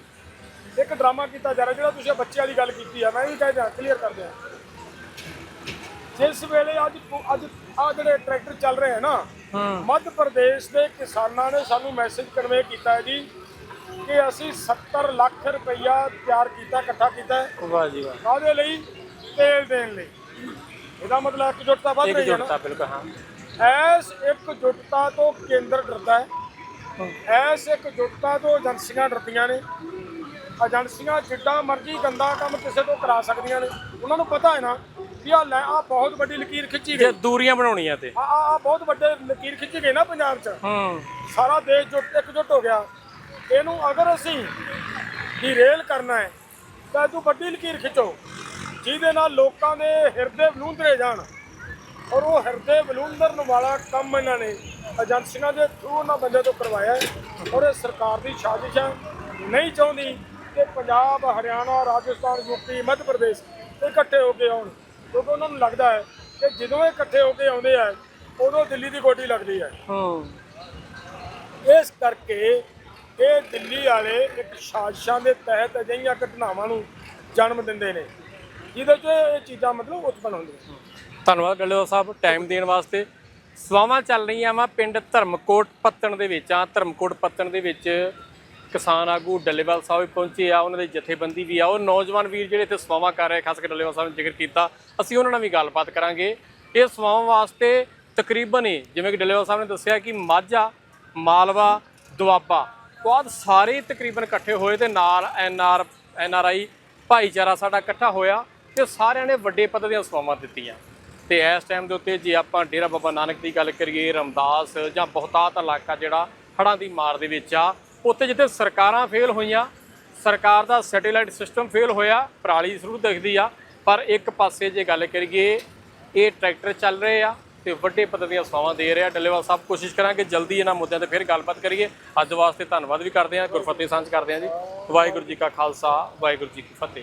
ਇੱਕ ਡਰਾਮਾ ਕੀਤਾ ਜਾ ਰਿਹਾ ਜਿਹੜਾ ਤੁਸੀਂ ਬੱਚੇ ਵਾਲੀ ਗੱਲ ਕੀਤੀ ਆ। ਮੈਂ ਵੀ ਕਹਿ ਦਿਆਂ ਕਲੀਅਰ ਕਰ ਦਿਆਂ। ਜਿਸ ਵੇਲੇ ਅੱਜ ਅੱਜ ਆ ਜਿਹੜੇ ਟਰੈਕਟਰ ਚੱਲ ਰਹੇ ਹਨ ਨਾ ਹੂੰ। ਮੱਧ ਪ੍ਰਦੇਸ਼ ਦੇ ਕਿਸਾਨਾਂ ਨੇ ਸਾਨੂੰ ਮੈਸੇਜ ਕਨਵੇ ਕੀਤਾ ਹੈ ਜੀ ਕਿ ਅਸੀਂ 70 ਲੱਖ ਰੁਪਈਆ ਤਿਆਰ ਕੀਤਾ ਇਕੱਠਾ ਕੀਤਾ ਵਾਹ ਜੀ ਵਾਹ। ਕਾਹਦੇ ਲਈ? ਤੇਲ ਦੇਣ ਲਈ। ਇਹਦਾ ਮਤਲਬ ਇਕਜੁੱਟਤਾ ਵੱਧ ਇੱਕ ਰਹੀ ਹੈ ਨਾ? ਬਿਲਕੁਲ ਹਾਂ। ਐਸ ਇਕਜੁੱਟਤਾ ਤੋਂ ਕੇਂਦਰ ਡਰਦਾ ਹੈ। ਐਸ ਇਕਜੁੱਟਤਾ ਤੋਂ ਏਜੰਸੀਆਂ ਡਰਦੀਆਂ ਨੇ। ਏਜੰਸੀਆਂ ਜਿੱਡਾ ਮਰਜ਼ੀ ਗੰਦਾ ਕੰਮ ਕਿਸੇ ਤੋਂ ਕਰਾ ਸਕਦੀਆਂ ਨੇ। ਉਹਨਾਂ ਨੂੰ ਪਤਾ ਹੈ ਨਾ ਵੀ ਆ ਲੈ ਆ ਬਹੁਤ ਵੱਡੀ ਲਕੀਰ ਖਿੱਚੀ ਜੇ ਗਈ ਦੂਰੀਆਂ ਬਣਾਉਣੀਆਂ ਤੇ। ਆ ਆ ਬਹੁਤ ਵੱਡੇ ਲਕੀਰ ਖਿੱਚੀ ਗਈ ਨਾ ਪੰਜਾਬ 'ਚ। ਹੂੰ। ਸਾਰਾ ਦੇਸ਼ ਜੁੱਟ ਇਕਜੁੱਟ ਹੋ ਗਿਆ। ਇਹਨੂੰ ਅਗਰ ਅਸੀਂ ਰੇਲ ਕਰਨਾ ਹੈ ਤਾਂ ਤੂੰ ਵੱਡੀ ਲਕੀਰ ਖਿੱਚੋ ਜਿਹਦੇ ਨਾਲ ਲੋਕਾਂ ਦੇ ਹਿਰਦੇ ਬਲੂੰਦਰੇ ਜਾਣ। ਔਰ ਉਹ ਹਿਰਦੇ ਬਲੂੰਦਰਨ ਵਾਲਾ ਕੰਮ ਇਹਨਾਂ ਨੇ ਏਜੰਸੀਆਂ ਦੇ ਥਰੂ ਉਹਨਾਂ ਬੰਦੇ ਤੋਂ ਕਰਵਾਇਆ ਔਰ ਇਹ ਸਰਕਾਰ ਦੀ ਸਾਜ਼ਿਸ਼ ਹੈ ਨਹੀਂ ਚਾਹੁੰਦੀ ਕਿ ਪੰਜਾਬ ਹਰਿਆਣਾ ਰਾਜਸਥਾਨ ਯੂਪੀ ਮੱਧ ਪ੍ਰਦੇਸ਼ ਇਕੱਠੇ ਹੋ ਕੇ ਆਉਣ। ਕਿਉਂਕਿ ਉਹਨਾਂ ਨੂੰ ਲੱਗਦਾ ਹੈ ਕਿ ਜਦੋਂ ਇਹ ਇਕੱਠੇ ਹੋ ਕੇ ਆਉਂਦੇ ਆ ਉਦੋਂ ਦਿੱਲੀ ਦੀ ਗੋਡੀ ਲੱਗਦੀ ਹੈ। ਹੂੰ। ਇਸ ਕਰਕੇ ਇਹ ਦਿੱਲੀ ਵਾਲੇ ਇੱਕ ਸਾਜ਼ਿਸ਼ਾਂ ਦੇ ਤਹਿਤ ਅਜਿਹੀਆਂ ਘਟਨਾਵਾਂ ਨੂੰ ਜਨਮ ਦਿੰਦੇ ਨੇ। ਜਿਹਦੇ 'ਚ ਇਹ ਚੀਜ਼ਾਂ ਮਤਲਬ ਉਤਪੰਨ ਹੁੰਦੀਆਂ ਧੰਨਵਾਦ ਡੱਲੇਵਾਲ ਸਾਹਿਬ ਟਾਈਮ ਦੇਣ ਵਾਸਤੇ। ਸਵਾਵਾਂ ਚੱਲ ਰਹੀਆਂ ਵਾ ਪਿੰਡ ਧਰਮਕੋਟ ਪੱਤਣ ਦੇ ਵਿੱਚ। ਆ ਧਰਮਕੋਟ ਪੱਤਣ ਦੇ ਵਿੱਚ ਕਿਸਾਨ ਆਗੂ ਡੱਲੇਵਾਲ ਸਾਹਿਬ ਪਹੁੰਚੇ ਆ। ਉਹਨਾਂ ਦੇ ਜਥੇਬੰਦੀ ਵੀ ਆ। ਉਹ ਨੌਜਵਾਨ ਵੀਰ ਜਿਹੜੇ ਇੱਥੇ ਸਵਾਵਾਂ ਕਰ ਰਹੇ, ਖਾਸ ਕਰਕੇ ਡੱਲੇਵਾਲ ਸਾਹਿਬ ਨੇ ਜ਼ਿਕਰ ਕੀਤਾ। ਅਸੀਂ ਉਹਨਾਂ ਨਾਲ ਵੀ ਗੱਲਬਾਤ ਕਰਾਂਗੇ। ਇਹ ਸਵਾਵਾਂ ਵਾਸਤੇ ਤਕਰੀਬਨ ਹੀ, ਜਿਵੇਂ ਕਿ ਡੱਲੇਵਾਲ ਸਾਹਿਬ ਨੇ ਦੱਸਿਆ ਕਿ ਮਾਝਾ, ਮਾਲਵਾ, ਦੁਆਬਾ ਬਾਅਦ ਸਾਰੇ ਤਕਰੀਬਨ ਇਕੱਠੇ ਹੋਏ ਤੇ ਨਾਲ N R N R I ਭਾਈਚਾਰਾ ਸਾਡਾ ਇਕੱਠਾ ਹੋਇਆ ਤੇ ਸਾਰਿਆਂ ਨੇ ਵੱਡੇ ਪੱਧਰ ਦੀਆਂ ਸੇਵਾਵਾਂ ਦਿੱਤੀਆਂ। ਤੇ ਇਸ ਟਾਈਮ ਦੇ ਉੱਤੇ ਜੇ ਆਪਾਂ ਡੇਰਾ ਬਾਬਾ ਨਾਨਕ ਦੀ ਗੱਲ ਕਰੀਏ, ਰਮਦਾਸ ਜਾਂ ਬਹੁਤਾਤ ਇਲਾਕਾ ਜਿਹੜਾ ਹੜ੍ਹਾਂ ਦੀ ਮਾਰ ਦੇ ਵਿੱਚ ਆ, ਉੱਥੇ ਜਿੱਥੇ ਸਰਕਾਰਾਂ ਫੇਲ ਹੋਈਆਂ, ਸਰਕਾਰ ਦਾ ਸੈਟੇਲਾਈਟ ਸਿਸਟਮ ਫੇਲ ਹੋਇਆ, ਪਰਾਲੀ ਜ਼ਰੂਰ ਦਿਖਦੀ ਆ, ਪਰ ਇੱਕ ਪਾਸੇ ਜੇ ਗੱਲ ਕਰੀਏ, ਇਹ ਟਰੈਕਟਰ ਚੱਲ ਰਹੇ ਆ ਤੇ ਵੱਡੇ ਪੱਧਰ ਦੀਆਂ ਸਵਾਵਾਂ ਦੇ ਰਿਹਾ। ਡੱਲੇਵਾਲ ਸਾਹਿਬ, ਕੋਸ਼ਿਸ਼ ਕਰਾਂਗੇ ਜਲਦੀ ਇਹਨਾਂ ਮੁੱਦਿਆਂ ਤੇ ਫਿਰ ਗੱਲਬਾਤ ਕਰੀਏ। ਅੱਜ ਵਾਸਤੇ ਧੰਨਵਾਦ ਵੀ ਕਰਦੇ ਹਾਂ, ਗੁਰਫਤਿਹ ਸਾਂਝ ਕਰਦੇ ਹਾਂ ਜੀ। ਵਾਹਿਗੁਰੂ ਜੀ ਕਾ ਖਾਲਸਾ, ਵਾਹਿਗੁਰੂ ਜੀ ਕੀ ਫਤਿਹ।